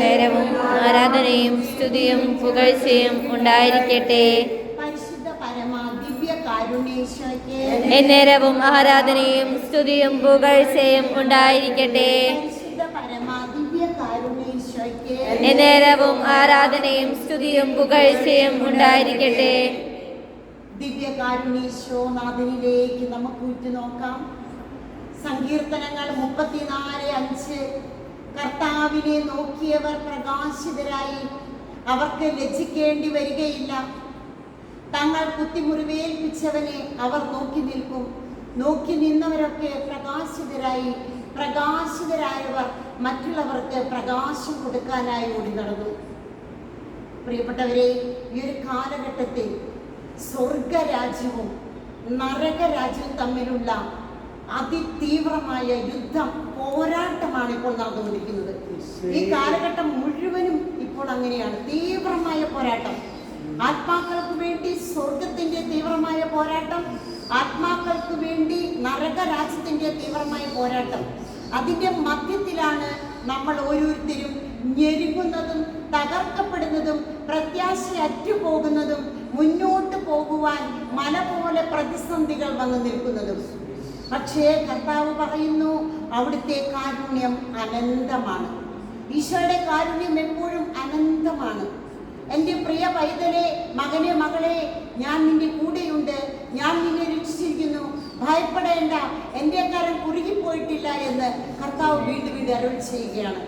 നേരവും ആരാധനയും സ്തുതിയും പുകഴ്ചയും ഉണ്ടായിരിക്കട്ടെ. എന്നേരവും ആരാധനയും സ്തുതിയും പുകഴ്ചയും ഉണ്ടായിരിക്കട്ടെ. എന്നേരവും ആരാധനയും സ്തുതിയും പുകഴ്ചയും ഉണ്ടായിരിക്കട്ടെ. ദിവ്യ കാരുണ്യേശ്വോ നാഥനിലേക്ക് നമുക്ക് ഉറ്റുനോക്കാം. സങ്കീർത്തനങ്ങൾ മുപ്പത്തിനാല് അഞ്ച്. കർത്താവിനെ നോക്കിയവർ പ്രകാശിതരായി. അവർക്ക് ലജ്ജിക്കേണ്ടി വരികയില്ല. തങ്ങൾ കുത്തിമുറിവേൽപ്പിച്ചവനെ അവർ നോക്കി നിൽക്കും. നോക്കി നിന്നവരൊക്കെ പ്രകാശിതരായി. പ്രകാശിതരായവർ മറ്റുള്ളവർക്ക് പ്രകാശം കൊടുക്കാനായി ഓടി നടന്നു പ്രിയപ്പെട്ടവരെ ഈ ഒരു കാലഘട്ടത്തിൽ സ്വർഗരാജ്യവും നരകരാജ്യവും തമ്മിലുള്ള അതിതീവ്രമായ യുദ്ധം പോരാട്ടമാണ് ഇപ്പോൾ നടന്നുകൊണ്ടിരിക്കുന്നത്. ഈ കാലഘട്ടം മുഴുവനും ഇപ്പോൾ അങ്ങനെയാണ്. തീവ്രമായ പോരാട്ടം. ആത്മാക്കൾക്ക് വേണ്ടി സ്വർഗത്തിന്റെ തീവ്രമായ പോരാട്ടം ആത്മാക്കൾക്ക് വേണ്ടി നരകരാജ്യത്തിന്റെ തീവ്രമായ പോരാട്ടം. അതിന്റെ മധ്യത്തിലാണ് നമ്മൾ ഓരോരുത്തരും ഞെരുങ്ങുന്നതും തകർക്കപ്പെടുന്നതും പ്രത്യാശ അറ്റുപോകുന്നതും മുന്നോട്ട് പോകുവാൻ മല പോലെ പ്രതിസന്ധികൾ വന്നു നിൽക്കുന്നതും. പക്ഷേ കർത്താവ് പറയുന്നു അവിടുത്തെ കാരുണ്യം അനന്തമാണ്. ഈശോയുടെ കാരുണ്യം എപ്പോഴും അനന്തമാണ്. എന്റെ പ്രിയ പൈതലെ മകനെ മകളെ ഞാൻ നിന്റെ കൂടെയുണ്ട്. ഞാൻ നിന്നെ രക്ഷിച്ചിരിക്കുന്നു. ഭയപ്പെടേണ്ട എന്റെ കാരൻ കുറുകിപ്പോയിട്ടില്ല എന്ന് കർത്താവ് വീണ്ടും വീണ്ടും അരുൾ ചെയ്യുകയാണ്.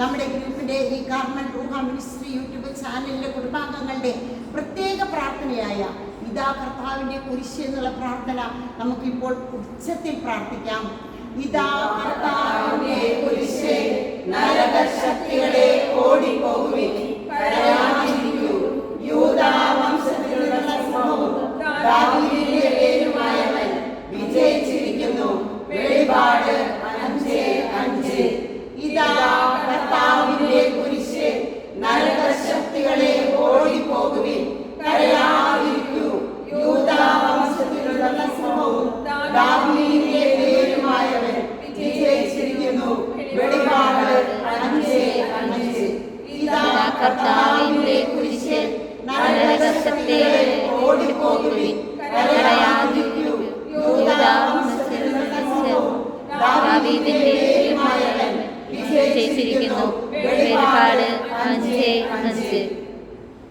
നമ്മുടെ ഗ്രൂപ്പിന്റെ ഈ കാർമൽ റൂഹ മിനിസ്ട്രി യൂട്യൂബ് ചാനലിലെ കുടുംബാംഗങ്ങളുടെ പ്രത്യേക പ്രാർത്ഥനയായ ഇതാ കർത്താവിന്റെ കുരിശ് എന്നുള്ള പ്രാർത്ഥന നമുക്കിപ്പോൾ ഉച്ചത്തിൽ പ്രാർത്ഥിക്കാം. ഇതാ കർത്താവിന്റെ കുരിശ് നരകശക്തികളെ ഓടിപ്പോകുവിൻ. യൂദാ വംശത്തിലുള്ള സിംഹവും കർത്താവിന്റെ കുരിശ് നരകശക്തികളെ ഓടിപ്പോകുവിൻ. കരയാതിരിക്കൂ ദാവീദിന്റെ വെളിപാട് അഞ്ച് അഞ്ച്.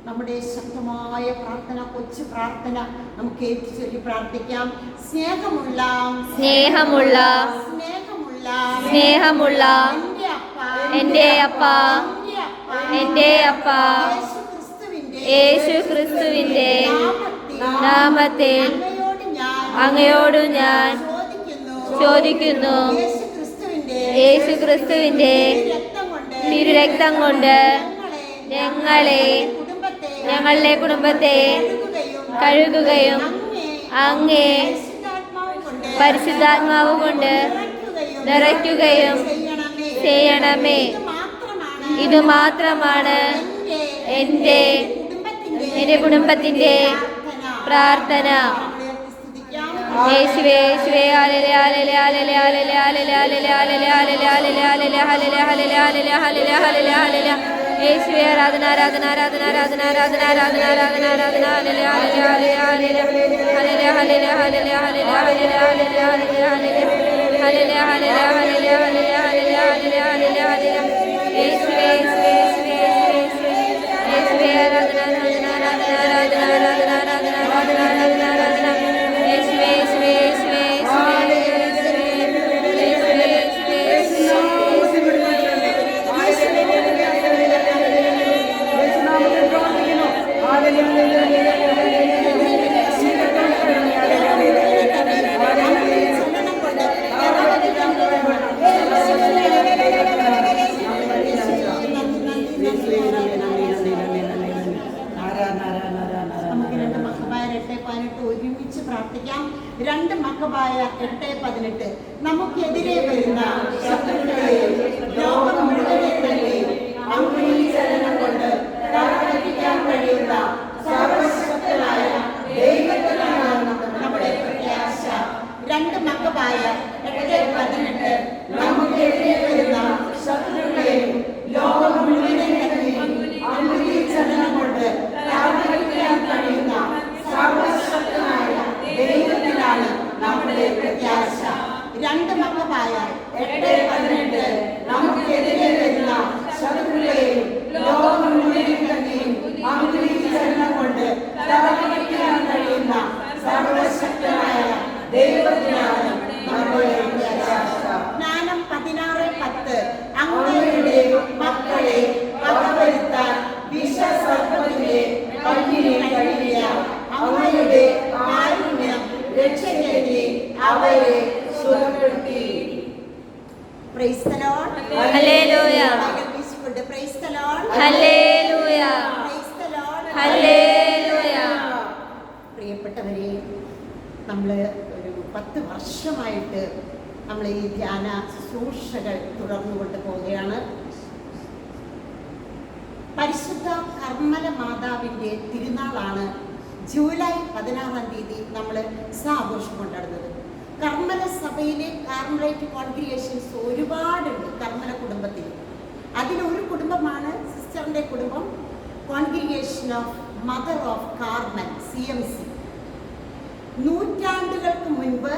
നമ്മുടെ ശക്തമായ പ്രാർത്ഥന കൊച്ചു പ്രാർത്ഥന നമുക്ക് ഏറ്റുചൊല്ലി പ്രാർത്ഥിക്കാം. സ്നേഹമുള്ള സ്നേഹമുള്ള സ്നേഹമുള്ള സ്നേഹമുള്ള എന്റെ അപ്പ എന്റെ അപ്പ എന്റെ അപ്പ യേശു ക്രിസ്തുവിന്റെ നാമത്തിൽ അങ്ങയോട് ഞാൻ ചോദിക്കുന്നു. യേശു ക്രിസ്തുവിന്റെ തിരുരക്തം കൊണ്ട് ഞങ്ങളെ ഞങ്ങളുടെ കുടുംബത്തെ കഴുകുകയും അങ്ങേ പരിശുദ്ധാത്മാവ് കൊണ്ട് നിറയ്ക്കുകയും ചെയ്യണമേ. ഇത് മാത്രമാണ് എന്റെ എന്റെ കുടുംബത്തിന്റെ പ്രാർത്ഥന യേശുവേ യേശുവേ ഹല്ലേലൂയ ഹല്ലേലൂയ ഹല്ലേലൂയ ഹല്ലേലൂയ ഹല്ലേലൂയ ഹല്ലേലൂയ ഹല്ലേലൂയ ഹല്ലേലൂയ ഹല്ലേലൂയ ഹല്ലേലൂയ ഹല്ലേലൂയ ഹല്ലേലൂയ യേശുവേ ആരാധന ആരാധന ആരാധന ആരാധന ആരാധന ആരാധന ആരാധന ആരാധന ഹല്ലേലൂയ ഹല്ലേലൂയ ഹല്ലേലൂയ ഹല്ലേലൂയ ഹല്ലേലൂയ ഹല്ലേലൂയ ഹല്ലേലൂയ ഹല്ലേലൂയ ഹല്ലേലൂയ ഹല്ലേലൂയ വർഷമായിട്ട് നമ്മൾ ഈ ധ്യാന ശുശ്രൂഷകൾ തുടർന്നു കൊണ്ടുപോവുകയാണ് പരിശുദ്ധ കർമ്മല മാതാവിന്റെ തിരുനാളാണ് ജൂലൈ പതിനാറാം തീയതി നമ്മൾ സാഘോഷം കൊണ്ടാടുന്നത് കർമ്മല സഭയിലെ കാർമലൈറ്റ് കോൺഗ്രിയേഷൻസ് ഒരുപാടുണ്ട് കർമ്മല കുടുംബത്തിൽ. അതിലൊരു കുടുംബമാണ് സിസ്റ്ററിന്റെ കുടുംബം congregation of mother of Carmel C M C. നൂറ്റാണ്ടുകൾക്ക് മുൻപ്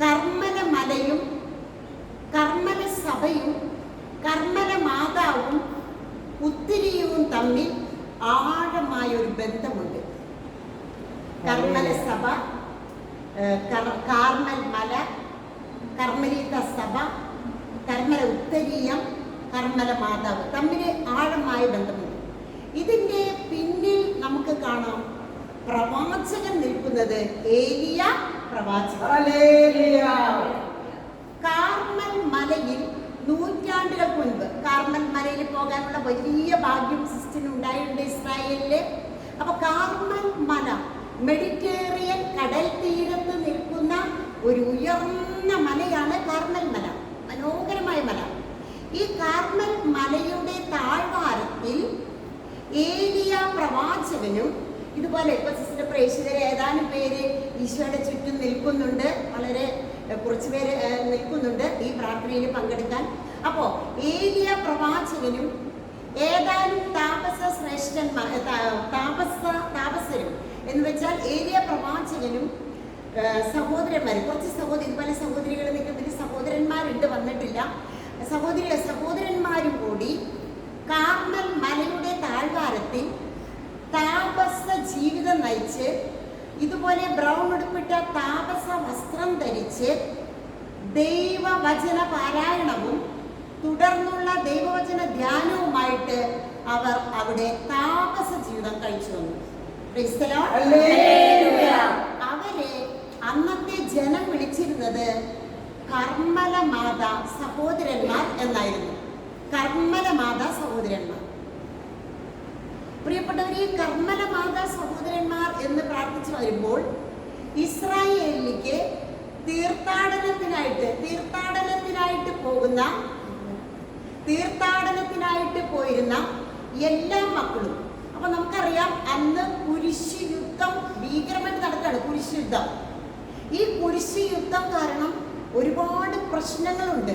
കർമ്മല മലയും കർമ്മല സഭയും കർമ്മല മാതാവും ഉത്തിരിയവും തമ്മിൽ ആഴമായ ഒരു ബന്ധമുണ്ട് കർമ്മല സഭ കാർമൽ മല കർമ്മലീത സഭ കർമ്മല ഉത്തരീയം കർമ്മല മാതാവ് തമ്മിൽ ആഴമായ ബന്ധമുണ്ട്. ഇതിന്റെ പിന്നിൽ നമുക്ക് കാണാം പ്രവാചകൻ നിൽക്കുന്നത് ഏലിയ പ്രവാചകൻ. കാർമൽ മലയിൽ നൂറ്റാണ്ടുകൾക്ക് മുൻപ് കാർമൽ മലയിൽ പോകാനുള്ള വലിയ ഭാഗ്യം സിസ്റ്റിന് ഉണ്ടായിട്ടുണ്ട് ഇസ്രായേലിൽ. അപ്പൊ കാർമൽ മല മെഡിറ്റേറിയൻ കടൽ തീരത്ത് നിൽക്കുന്ന ഒരു ഉയർന്ന മലയാണ് കാർമൽ മല. മനോഹരമായ മല. ഈ കാർമൽ മലയുടെ താഴ്വാരത്തിൽ ഏലിയ പ്രവാചകനും ഇതുപോലെ ഇപ്പൊ സിസ്റ്റർ പ്രേക്ഷിതരെ ഏതാനും പേര് ഈശോയുടെ ചുറ്റും നിൽക്കുന്നുണ്ട്. വളരെ കുറച്ചു പേര് നിൽക്കുന്നുണ്ട് ഈ പ്രാർത്ഥനയിൽ പങ്കെടുക്കാൻ. അപ്പോ ഏലിയ പ്രവാചകനും ഏതാനും താപസ ശ്രേഷ്ഠന്മാർ താപസ താപസരും എന്ന് വെച്ചാൽ ഏലിയ പ്രവാചകനും സഹോദരന്മാർ കുറച്ച് സഹോദരി ഇതുപോലെ സഹോദരികൾ നിൽക്കുന്നതിന് സഹോദരന്മാരുണ്ട് വന്നിട്ടില്ല. സഹോദരി സഹോദരന്മാരും കൂടി കാർമൽ മലയുടെ താഴ്വാരത്തിൽ താപസ ജീവിതം നയിച്ച് ഇതുപോലെ ബ്രൗൺ ഉടുപ്പിട്ട താപസ വസ്ത്രം ധരിച്ച് ദൈവവചന പാരായണവും തുടർന്നുള്ള ദൈവവചന ധ്യാനവുമായിട്ട് അവർ അവിടെ താപസ ജീവിതം കഴിച്ചു വന്നു. അവരെ അന്നത്തെ ജനം വിളിച്ചിരുന്നത് കർമ്മല മാതാ സഹോദരന്മാർ എന്നായിരുന്നു. കർമ്മല മാതാ സഹോദരന്മാർ. ഈ കർമ്മല മാതാ സഹോദരന്മാർ എന്ന് പ്രാർത്ഥിച്ചു വരുമ്പോൾ ഇസ്രായേലിലേക്ക് തീർത്ഥാടനത്തിനായിട്ട് തീർത്ഥാടനത്തിനായിട്ട് പോകുന്ന തീർത്ഥാടനത്തിനായിട്ട് പോയിരുന്ന എല്ലാ മക്കളും. അപ്പൊ നമുക്കറിയാം അന്ന് കുരിശ് യുദ്ധം ഭീകരമായിട്ട് നടക്കുകയാണ് കുരിശ് യുദ്ധം ഈ കുരിശ് യുദ്ധം കാരണം ഒരുപാട് പ്രശ്നങ്ങളുണ്ട്.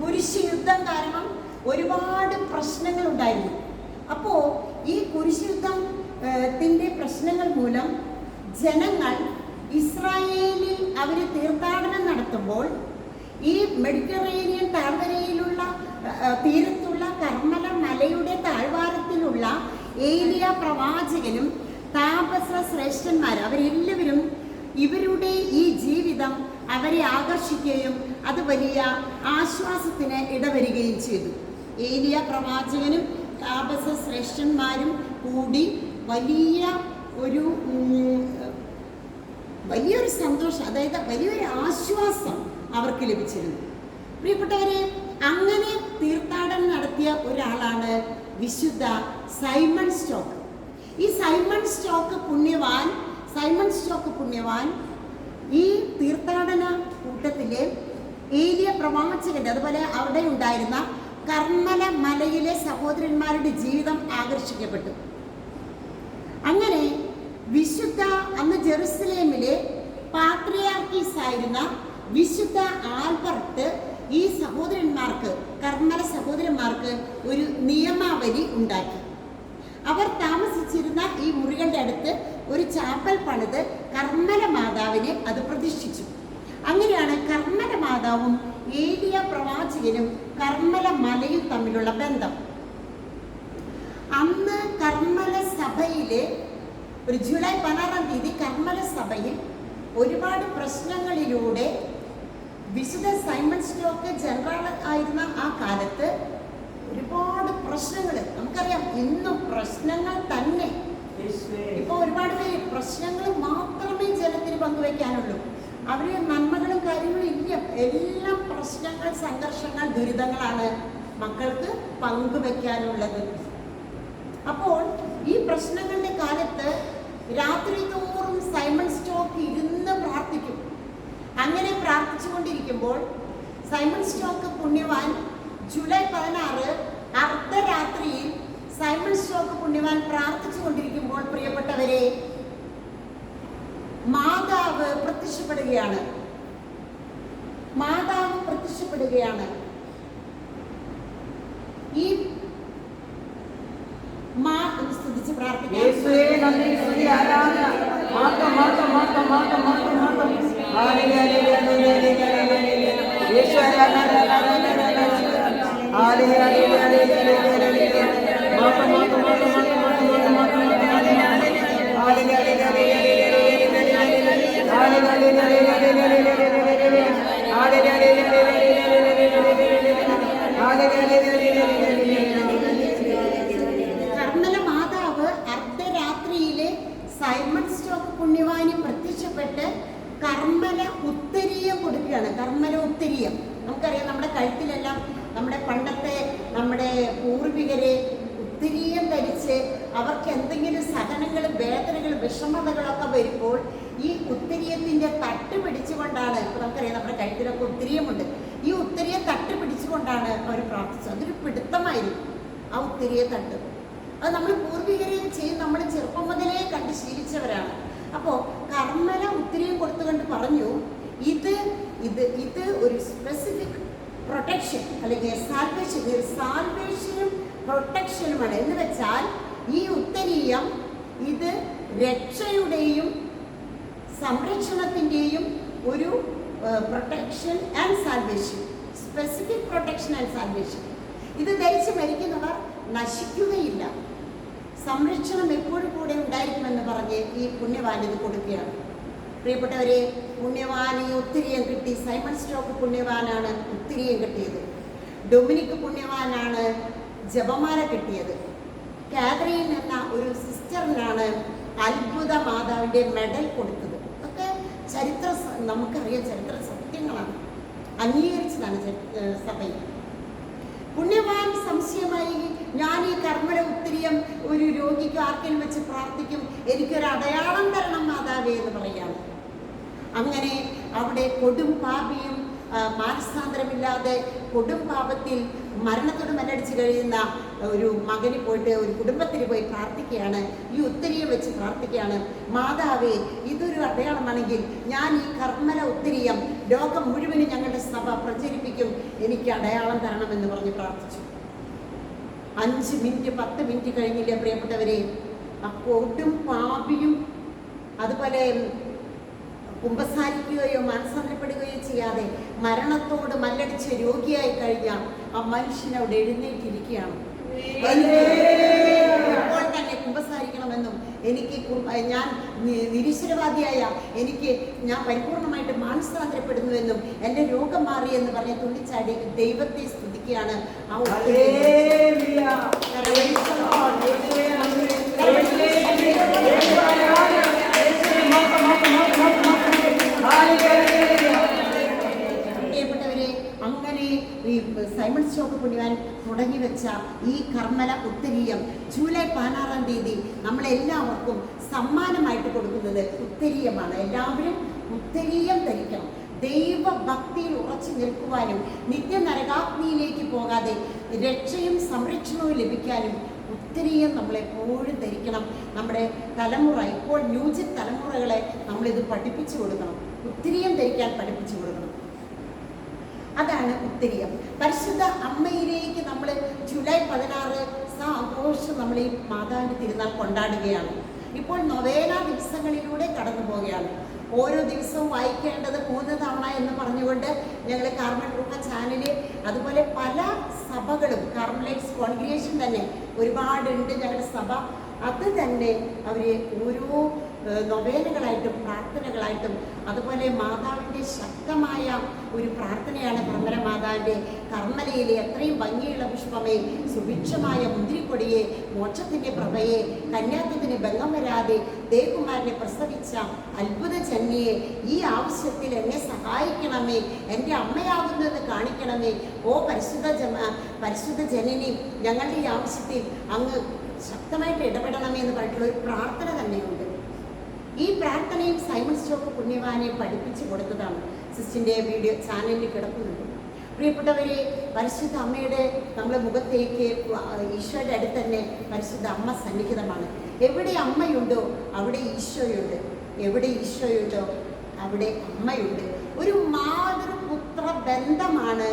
കുരിശ് യുദ്ധം കാരണം ഒരുപാട് പ്രശ്നങ്ങൾ ഉണ്ടായിരുന്നു അപ്പോ ഈ കുരിശുദ്ധത്തിന്റെ പ്രശ്നങ്ങൾ മൂലം ജനങ്ങൾ ഇസ്രായേലിൽ അവർ തീർത്ഥാടനം നടത്തുമ്പോൾ ഈ മെഡിറ്ററേനിയൻ താഴ്വരയിലുള്ള തീരത്തുള്ള കർമ്മല മലയുടെ താഴ്വാരത്തിലുള്ള ഏലിയ പ്രവാചകനും താപസ ശ്രേഷ്ഠന്മാർ അവരെല്ലാവരും ഇവരുടെ ഈ ജീവിതം അവരെ ആകർഷിക്കുകയും അത് വലിയ ആശ്വാസത്തിന് ഇടവരികയും ചെയ്തു. ഏലിയ പ്രവാചകനും താപസ ശ്രേഷ്ഠന്മാരും കൂടി വലിയ ഒരു വലിയൊരു സന്തോഷം അതായത് വലിയൊരു ആശ്വാസം അവർക്ക് ലഭിച്ചിരുന്നു. പ്രിയപ്പെട്ടവരെ അങ്ങനെ തീർത്ഥാടനം നടത്തിയ ഒരാളാണ് വിശുദ്ധ സൈമൺ സ്റ്റോക്ക്. ഈ സൈമൺ സ്റ്റോക്ക് പുണ്യവാൻ സൈമൺ സ്റ്റോക്ക് പുണ്യവാൻ ഈ തീർത്ഥാടന കൂട്ടത്തിലെ ഏലിയ പ്രവാചകന്റെ അതുപോലെ അവിടെ ഉണ്ടായിരുന്ന കർമ്മല മലയിലെ സഹോദരന്മാരുടെ ജീവിതം ആകർഷിക്കപ്പെട്ടു. അങ്ങനെ വിശുദ്ധ അന്ന് ജെറുസലേമിലെ പാത്രിയാർക്കീസ് ആയിരുന്ന വിശുദ്ധ ആൽബർട്ട് ഈ സഹോദരന്മാർക്ക് കർമ്മല സഹോദരന്മാർക്ക് ഒരു നിയമാവലി ഉണ്ടാക്കി. അവർ താമസിച്ചിരുന്ന ഈ മുറികളുടെ അടുത്ത് ഒരു ചാപ്പൽ പണിത് കർമ്മല മാതാവിനെ അത് പ്രതിഷ്ഠിച്ചു. അങ്ങനെയാണ് കർമ്മല മാതാവും ഏലിയ പ്രവാചകനും കർമ്മല മലയും തമ്മിലുള്ള ബന്ധം. അന്ന് കർമ്മല സഭയിലെ ഒരു ജൂലൈ പതിനാറാം തീയതി കർമ്മല സഭയിൽ ഒരുപാട് പ്രശ്നങ്ങളിലൂടെ വിശുദ്ധ സൈമൺ സ്റ്റോക്ക് ജനറൽ ആയിരുന്ന ആ കാലത്ത് ഒരുപാട് പ്രശ്നങ്ങൾ നമുക്കറിയാം ഇന്നും പ്രശ്നങ്ങൾ തന്നെ. ഇപ്പൊ ഒരുപാട് പേര് പ്രശ്നങ്ങൾ മാത്രമേ ജനത്തിന് പങ്കുവെക്കാനുള്ളൂ. അവർ നന്മകളും കാര്യങ്ങളും ഇല്ല. എല്ലാം പ്രശ്നങ്ങൾ സംഘർഷങ്ങൾ ദുരിതങ്ങളാണ് മക്കൾക്ക് പങ്കുവെക്കാനുള്ളത്. അപ്പോൾ ഈ പ്രശ്നങ്ങളുടെ കാലത്ത് രാത്രി തോറും സൈമൺ സ്റ്റോക്ക് ഇരുന്ന് പ്രാർത്ഥിക്കും. അങ്ങനെ പ്രാർത്ഥിച്ചുകൊണ്ടിരിക്കുമ്പോൾ സൈമൺ സ്റ്റോക്ക് പുണ്യവാൻ ജൂലൈ പതിനാറ് അർദ്ധരാത്രിയിൽ സൈമൺ സ്റ്റോക്ക് പുണ്യവാൻ പ്രാർത്ഥിച്ചുകൊണ്ടിരിക്കുമ്പോൾ പ്രിയപ്പെട്ടവരെ മാതാവ് പ്രത്യക്ഷപ്പെടുകയാണ്. മാതാവ് പ്രത്യക്ഷപ്പെടുകയാണ്. ഈ മാ സ്തുതിച്ച് യേശുവേ പറഞ്ഞു ഇത് ഇത് ഇത് ഒരു സ്പെസിഫിക് പ്രൊട്ടക്ഷൻ അല്ലെങ്കിൽ സാൽവേഷൻ ഒരു സാൽവേഷനും പ്രൊട്ടക്ഷനുമാണ് എന്ന് വെച്ചാൽ ഈ ഉത്തരീയം ഇത് രക്ഷയുടെയും സംരക്ഷണത്തിന്റെയും ഒരു protection and salvation specific protection and salvation ഇത് ധരിച്ച് മരിക്കുന്നവർ നശിക്കുകയില്ല. സംരക്ഷണം എപ്പോഴും കൂടെ ഉണ്ടായിരിക്കുമെന്ന് പറഞ്ഞ് ഈ പുണ്യവാൻ കൊടുക്കുകയാണ്. പ്രിയപ്പെട്ടവരെ പുണ്യവാന് ഒത്തിരിയും കിട്ടി. സൈമൺ സ്റ്റോക്ക് പുണ്യവാനാണ് ഒത്തിരിയും കിട്ടിയത്. ഡൊമിനിക് പുണ്യവാനാണ് ജപമാല കിട്ടിയത്. കാതറിൻ എന്ന ഒരു സിസ്റ്ററിനാണ് അത്ഭുത മാതാവിന്റെ മെഡൽ കൊടുത്തത്. ഒക്കെ ചരിത്ര നമുക്കറിയാം ചരിത്ര സത്യങ്ങളാണ്. അംഗീകരിച്ചതാണ് സഭയിൽ. പുണ്യവാൻ സംശയമായി ഞാൻ ഈ കർമ്മല ഉത്തരിയം ഒരു രോഗിക്ക് ആർക്കെങ്കിലും വെച്ച് പ്രാർത്ഥിക്കും. എനിക്കൊരു അടയാളം തരണം മാതാവേ എന്ന് പറയാണ് അങ്ങനെ അവിടെ കൊടും പാപിയും മാനസാന്തരമില്ലാതെ കൊടും പാപത്തിൽ മരണത്തോട് മല്ലടിച്ച് കഴിയുന്ന ഒരു മകന് പോയിട്ട് ഒരു കുടുംബത്തിൽ പോയി പ്രാർത്ഥിക്കുകയാണ്. ഈ ഉത്തരിയെ വെച്ച് പ്രാർത്ഥിക്കുകയാണ്. മാതാവേ ഇതൊരു അടയാളമാണെങ്കിൽ ഞാൻ ഈ കർമ്മല ഉത്തരിയം ലോകം മുഴുവനും ഞങ്ങളുടെ സഭ പ്രചരിപ്പിക്കും. എനിക്ക് അടയാളം തരണമെന്ന് പറഞ്ഞ് പ്രാർത്ഥിച്ചു. അഞ്ച് മിനിറ്റ് പത്ത് മിനിറ്റ് കഴിഞ്ഞില്ലേ പ്രിയപ്പെട്ടവരെ? കൊടും പാപിയും അതുപോലെ കുമ്പസാരിക്കുകയോ മനസ്സറിയപ്പെടുകയോ ചെയ്യാതെ മരണത്തോട് മല്ലടിച്ച് രോഗിയായി കഴിഞ്ഞ ആ മനുഷ്യൻ അവിടെ എഴുന്നേറ്റിരിക്കുകയാണ്. ഇപ്പോൾ തന്നെ കുമ്പസാരിക്കണമെന്നും എനിക്ക് ഞാൻ നിരീശ്വരവാദിയായ എനിക്ക് ഞാൻ പരിപൂർണമായിട്ട് മാനസാന്തരപ്പെടുന്നുവെന്നും എന്റെ രോഗം മാറി എന്ന് പറഞ്ഞ് തുള്ളിച്ചാടി ദൈവത്തെ സ്തുതിക്കുകയാണ്. ആ പ്രിയപ്പെട്ടവരെ അങ്ങനെ ഈ സൈമൺ സ്റ്റോക്ക് പുണ്യവാൻ തുടങ്ങി വെച്ച ഈ കർമ്മല ഉത്തരീയം ജൂലൈ പതിനാറാം തീയതി നമ്മളെല്ലാവർക്കും സമ്മാനമായിട്ട് കൊടുക്കുന്നത് ഉത്തരീയമാണ്. എല്ലാവരും ഉത്തരീയം ധരിക്കണം. ദൈവഭക്തിയിൽ ഉറച്ചു നിൽക്കുവാനും നിത്യനരകാഗ്നിയിലേക്ക് പോകാതെ രക്ഷയും സംരക്ഷണവും ലഭിക്കാനും ഉത്തരീയം നമ്മളെപ്പോഴും ധരിക്കണം. നമ്മുടെ തലമുറ ഇപ്പോൾ ന്യൂജൻ തലമുറകളെ നമ്മളിത് പഠിപ്പിച്ചു കൊടുക്കണം. ഒത്തിരിയും ധരിക്കാൻ പഠിപ്പിച്ചു കൊടുക്കണം. അതാണ് ഉത്തരീയം. പരിശുദ്ധ അമ്മയിലേക്ക് നമ്മൾ ജൂലൈ പതിനാറ് ആഘോഷം നമ്മൾ ഈ മാതാവിന്റെ തിരുനാൾ കൊണ്ടാടുകയാണ്. ഇപ്പോൾ നൊവേന ദിവസങ്ങളിലൂടെ കടന്നു പോവുകയാണ്. ഓരോ ദിവസവും വായിക്കേണ്ടത് മൂന്ന് തവണ എന്ന് പറഞ്ഞുകൊണ്ട് ഞങ്ങൾ കാർമൽ റൂഹ ചാനൽ അതുപോലെ പല സഭകളും കാർമലൈറ്റ്സ് കോൺഗ്രിയേഷൻ തന്നെ ഒരുപാടുണ്ട് ഞങ്ങളുടെ സഭ. അത് തന്നെ അവർ ഓരോ നൊവേലകളായിട്ടും പ്രാർത്ഥനകളായിട്ടും അതുപോലെ മാതാവിന്റെ ശക്തമായ ഒരു പ്രാർത്ഥനയാണ് ഭ്രമരമാതാവിന്റെ മാതാവിന്റെ കർമ്മലയിലെ എത്രയും ഭംഗിയുള്ള പുഷ്പമേ സുഭിക്ഷമായ മുന്തിരിക്കൊടിയെ മോക്ഷത്തിന്റെ പ്രഭയെ കന്യാത്വത്തിന് ബന്ധം വരാതെ ദേവകുമാരനെ പ്രസവിച്ച അത്ഭുത ചെന്നിയെ ഈ ആവശ്യത്തിൽ എന്നെ സഹായിക്കണമേ എന്റെ അമ്മയാകുന്നത് കാണിക്കണമേ. ഓ പരിശുദ്ധ ജമ പരിശുദ്ധ ജനനി ഞങ്ങളുടെ ഈ ആവശ്യത്തിൽ അങ്ങ് ശക്തമായിട്ട് ഇടപെടണമേ എന്ന് പറഞ്ഞിട്ടുള്ള ഒരു പ്രാർത്ഥന തന്നെയുണ്ട്. ഈ പ്രാർത്ഥനയും സൈമൺ സ്റ്റോക്ക് പുണ്യവാനെ പഠിപ്പിച്ചു കൊടുത്തതാണ്. സിസ്റ്റിന്റെ വീഡിയോ ചാനലിൽ കിടക്കുന്നുണ്ട്. പ്രിയപ്പെട്ടവരെ പരിശുദ്ധ അമ്മയുടെ നമ്മുടെ മുഖത്തേക്ക് ഈശോയുടെ അടുത്ത് തന്നെ പരിശുദ്ധ അമ്മ സന്നിഹിതമാണ്. എവിടെ അമ്മയുണ്ടോ അവിടെ ഈശോയുണ്ട്. എവിടെ ഈശോയുണ്ടോ അവിടെ അമ്മയുണ്ട്. ഒരു മാതൃപുത്ര ബന്ധമാണ്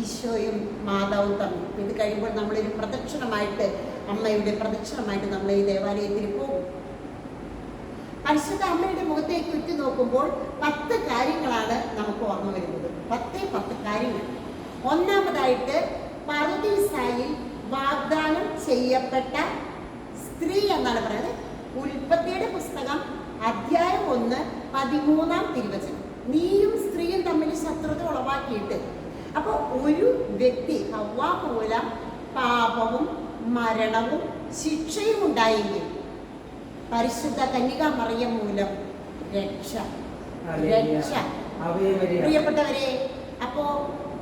ഈശോയും മാതാവും തമ്മിൽ. ഇത് കഴിയുമ്പോൾ നമ്മളൊരു പ്രദക്ഷിണമായിട്ട് അമ്മയുടെ പ്രദക്ഷിണമായിട്ട് നമ്മൾ ഈ ദേവാലയത്തിൽ പോകും. പരിശുദ്ധ അമ്മയുടെ മുഖത്തേക്ക് ഉറ്റു നോക്കുമ്പോൾ പത്ത് കാര്യങ്ങളാണ് നമുക്ക് ഓർമ്മ വരുന്നത്. പത്ത് പത്ത് കാര്യങ്ങൾ. ഒന്നാമതായിട്ട് പറുദീസായി വാഗ്ദാനം ചെയ്യപ്പെട്ട സ്ത്രീ എന്നാണ് പറയുന്നത്. ഉൽപ്പത്തിയുടെ പുസ്തകം അധ്യായം ഒന്ന് പതിമൂന്നാം തിരുവചനം. നീയും സ്ത്രീയും തമ്മിൽ ശത്രുത ഉളവാക്കിയിട്ട്. അപ്പോൾ ഒരു വ്യക്തി മൂലം പാപവും മരണവും ശിക്ഷയും ഉണ്ടായെങ്കിൽ പരിശുദ്ധ കന്യക മറിയം മൂലം രക്ഷ രക്ഷ പ്രിയപ്പെട്ടവരെ അപ്പോ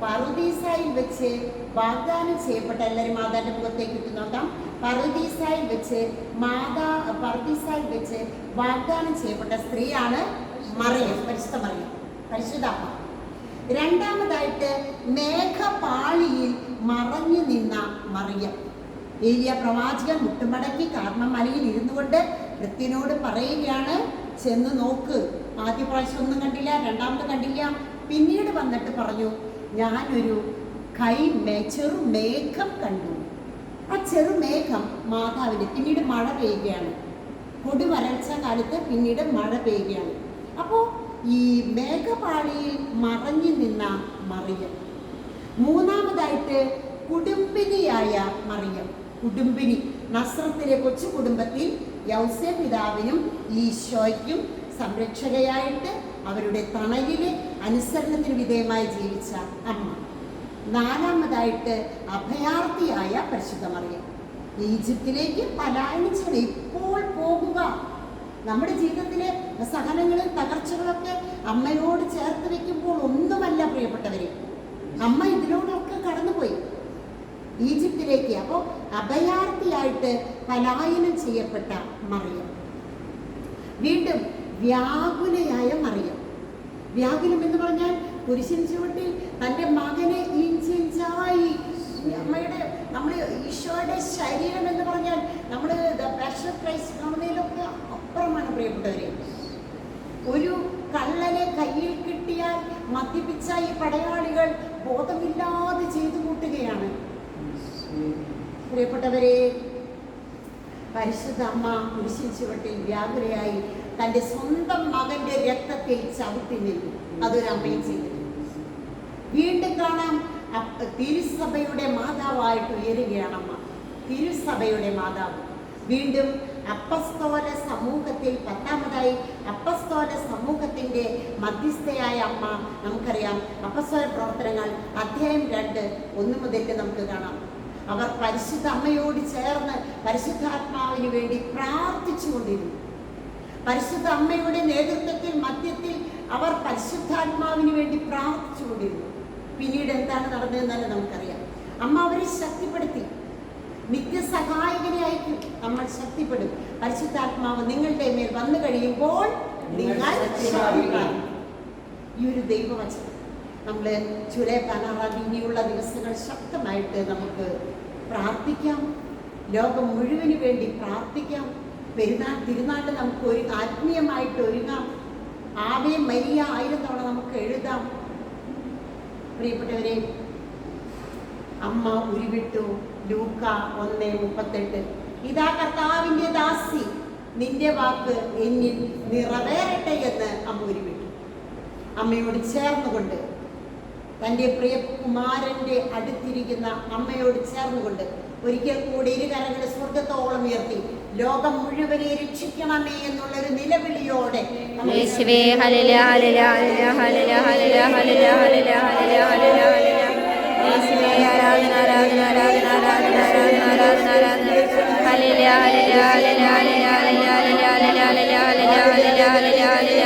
പറുദീസായിൽ വെച്ച് വാഗ്ദാനം ചെയ്യപ്പെട്ട എല്ലാവരും മാതാന്റെ മുഖത്തേക്ക് ഇട്ട് നോക്കാം. പറുദീസായിൽ വെച്ച് മാതാ പറുദീസായിൽ വെച്ച് വാഗ്ദാനം ചെയ്യപ്പെട്ട സ്ത്രീയാണ് മറിയം പരിശുദ്ധ മറിയം പരിശുദ്ധ അമ്മ. രണ്ടാമതായിട്ട് മേഘപാളിയിൽ മറഞ്ഞു നിന്ന മറിയം. ഏലിയ പ്രവാചകൻ മുട്ടുമടക്കി കാരണം മലയിൽ ഇരുന്നുകൊണ്ട് കൃത്യനോട് പറയുകയാണ് ചെന്ന് നോക്ക്. ആദ്യ പ്രാവശ്യം ഒന്നും കണ്ടില്ല രണ്ടാമത് കണ്ടില്ല. പിന്നീട് വന്നിട്ട് പറഞ്ഞു ഞാനൊരു കൈ ചെറു മേഘം കണ്ടു. ആ ചെറു മേഘം മാതാവിന് പിന്നീട് മഴ പെയ്യുകയാണ്. കൊടു വരൾച്ച കാലത്ത് പിന്നീട് മഴ പെയ്യുകയാണ്. അപ്പോൾ ഈ മേഘപാളിയിൽ മറഞ്ഞു നിന്ന മറിയം. മൂന്നാമതായിട്ട് കുടുംബിനിയായ മറിയം. കുടുംബിനി നസ്രത്തിലെ കൊച്ചു കുടുംബത്തിൽ യൗസേ പിതാവിനും ഈശോയ്ക്കും സംരക്ഷകയായിട്ട് അവരുടെ തണലിലെ അനുസരണത്തിന് വിധേയമായി ജീവിച്ച അമ്മ. നാലാമതായിട്ട് അഭയാർത്ഥിയായ പരിശുദ്ധ മറിയം. ഈജിപ്തിലേക്ക് പലായനം ചെയ്യണം ഇപ്പോൾ പോകുക. നമ്മുടെ ജീവിതത്തിലെ സഹനങ്ങളും തകർച്ചകളൊക്കെ അമ്മയോട് ചേർത്ത് വെക്കുമ്പോൾ ഒന്നുമല്ല പ്രിയപ്പെട്ടവരെ. അമ്മ ഈജിപ്തിലേക്ക് അപ്പോൾ അഭയാർത്ഥിയായിട്ട് പലായനം ചെയ്യപ്പെട്ട മറിയം. വീണ്ടും വ്യാകുലയായ മറിയം. വ്യാകുലം എന്ന് പറഞ്ഞാൽ പുരുഷൻ ചുവട്ടിൽ തന്റെ മകനെ ഇഞ്ചിഞ്ചായി അമ്മയുടെ നമ്മൾ ഈശോയുടെ ശരീരം എന്ന് പറഞ്ഞാൽ നമ്മൾ പാഷൻ ക്രൈസ്റ്റ് അപ്പുറമാണ് പ്രിയപ്പെട്ടവരെ. ഒരു കള്ളനെ കയ്യിൽ കിട്ടിയാൽ മദ്യപിച്ച ഈ പടയാളികൾ ബോധമില്ലാതെ ചെയ്തു കൂട്ടുകയാണ്. പ്രിയപ്പെട്ടവരെ പരിശുദ്ധ അമ്മ കുരിശിൻ ചുവട്ടിൽ വ്യാകുലയായി തന്റെ സ്വന്തം മകന്റെ രക്തത്തിൽ ചവിട്ടി നിന്നു. അതൊരു അമ്മയും ചെയ്തു. വീണ്ടും കാണാം തിരുസഭയുടെ മാതാവായിട്ട് ഉയരുകയാണ് അമ്മ. തിരുസഭയുടെ മാതാവ്. വീണ്ടും അപ്പസ്തോല സമൂഹത്തിൽ പത്താമതായി അപ്പസ്തോല സമൂഹത്തിന്റെ മധ്യസ്ഥയായ അമ്മ. നമുക്കറിയാം അപ്പസ്തോല പ്രവർത്തനങ്ങൾ അധ്യായം രണ്ട് ഒന്ന് മുതൽ നമുക്ക് കാണാം. അവർ പരിശുദ്ധ അമ്മയോട് ചേർന്ന് പരിശുദ്ധാത്മാവിന് വേണ്ടി പ്രാർത്ഥിച്ചുകൊണ്ടിരുന്നു. പരിശുദ്ധ അമ്മയുടെ നേതൃത്വത്തിൽ മധ്യത്തിൽ അവർ പരിശുദ്ധാത്മാവിന് വേണ്ടി പ്രാർത്ഥിച്ചുകൊണ്ടിരുന്നു. പിന്നീട് എന്താണ് നടന്നതെന്ന് തന്നെ നമുക്കറിയാം. അമ്മ അവരെ ശക്തിപ്പെടുത്തി. നിത്യസഹായകനെ അയക്കും നമ്മൾ ശക്തിപ്പെടും. പരിശുദ്ധാത്മാവ് നിങ്ങളുടെ മേൽ വന്നു കഴിയുമ്പോൾ നിങ്ങൾ ഈ ഒരു ദൈവവചനം നമ്മൾ ചുരേ പതിനാറാം തീയതി ഇനിയുള്ള ദിവസങ്ങൾ ശക്തമായിട്ട് നമുക്ക് പ്രാർത്ഥിക്കാം. ലോകം മുഴുവൻ വേണ്ടി പ്രാർത്ഥിക്കാം. പെരുന്നാൾ തിരുനാളിൽ നമുക്ക് ഒരു ആത്മീയമായിട്ട് ഒരുങ്ങാം. ആവേ മരിയ ആയിരം തവണ നമുക്ക് എഴുതാം. പ്രിയപ്പെട്ടവരെ അമ്മ ഉരുവിട്ടു ലൂക്ക ഒന്ന് മുപ്പത്തെട്ട്. ഇതാ കർത്താവിന്റെ ദാസി നിന്റെ വാക്ക് എന്നിൽ നിറവേറട്ടെ എന്ന് അമ്മ ഉരുവിട്ടു. അമ്മയോട് ചേർന്നുകൊണ്ട് തന്റെ പ്രിയ കുമാരന്റെ അടുത്തിരിക്കുന്ന അമ്മയോട് ചേർന്നുകൊണ്ട് ഒരിക്കൽ കൂടി ഇരു കരങ്ങൾ സ്വർഗത്തോളം ഉയർത്തി ലോകം മുഴുവനെ രക്ഷിക്കണമേ എന്നുള്ളൊരു നിലവിളിയോടെ ഹല്ലേലൂയ ഹല്ലേലൂയ ഹല്ലേലൂയ ഹല്ലേലൂയ ഹല്ലേലൂയ ഹല്ലേലൂയ ഹല്ലേലൂയ ഹല്ലേലൂയ ഹല്ലേലൂയ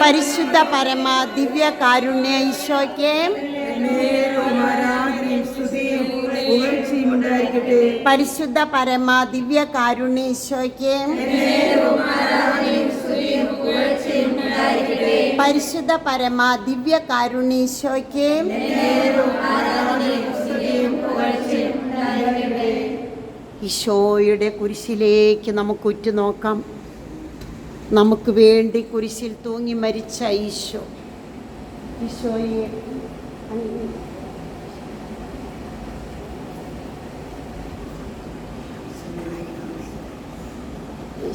പരിശുദ്ധ പരമ ദിവ്യ കാരുണ്യ ഈശോയ്ക്ക് പരിശുദ്ധ പരമ ദിവ്യ കാരുണ്യ ഈശോയ്ക്ക് പരിശുദ്ധ പരമ ദിവ്യ കാരുണീശോയ്ക്ക് ഈശോയുടെ കുരിശിലേക്ക് നമുക്ക് ഉറ്റുനോക്കാം. നമുക്ക് വേണ്ടി കുരിശിൽ തൂങ്ങി മരിച്ച ഈശോ. ഈശോയെ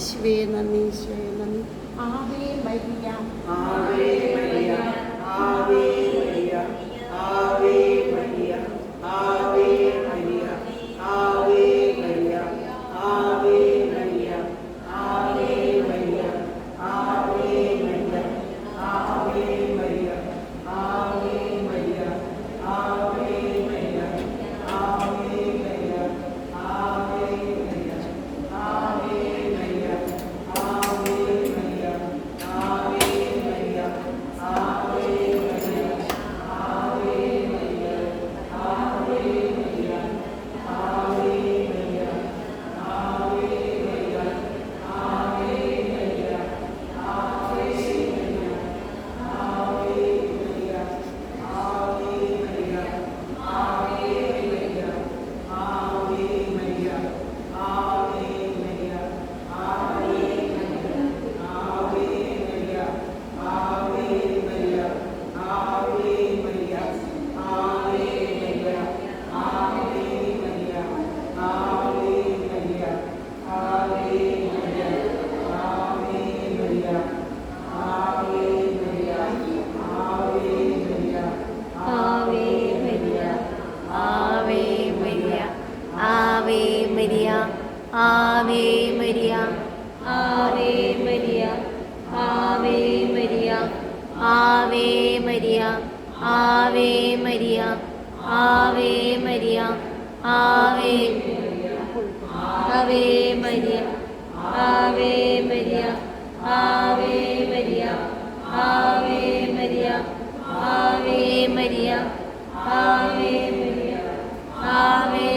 യേശുവേ നന്ദി ഈശോയെ നന്ദി ആവേ മരിയ ആവേ മരിയ ആവേ മരിയ ആവേ ആവേ മരിയ ആവേ മരിയ ആവേ മരിയ ആവേ ആവേ മരിയ ആവേ മരിയ ആവേ മരിയ ആവേ മരിയ ആവേ മരിയ ആവേ മരിയ ആവേ